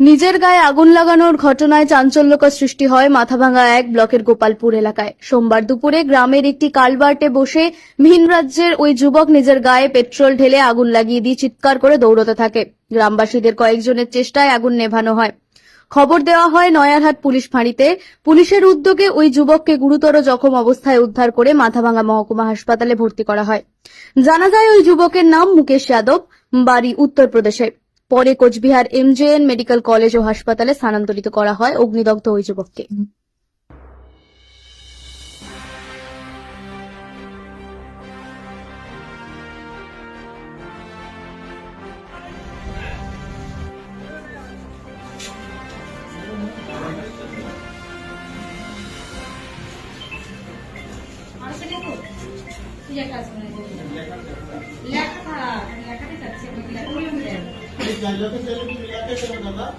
নিজের গায়ে আগুন লাগানোর ঘটনায় চাঞ্চল্যকর সৃষ্টি হয় মাথাভাঙ্গা এক ব্লকের গোপালপুর এলাকায়। সোমবার দুপুরে গ্রামের একটি কালভার্টে বসে ভিন রাজ্যের ওই যুবক নিজের গায়ে পেট্রোল ঢেলে আগুন লাগিয়ে দিয়ে চিৎকার করে দৌড়তে থাকে। গ্রামবাসীদের কয়েকজনের চেষ্টায় আগুন নেভানো হয়। খবর দেওয়া হয় নয়ারহাট পুলিশ ফাঁড়িতে। পুলিশের উদ্যোগে ওই যুবককে গুরুতর জখম অবস্থায় উদ্ধার করে মাথাভাঙ্গা মহকুমা হাসপাতালে ভর্তি করা হয়। জানা যায় ওই যুবকের নাম মুকেশ যাদব, বাড়ি উত্তরপ্রদেশে। পরে কোচবিহার এমজেএন মেডিকেল কলেজ ও হাসপাতালে স্থানান্তরিত করা হয় অগ্নিদগ্ধ ওই যুবককে। লেখা। লেখা। जाहिराती त्याला तुम्ही काय करत होता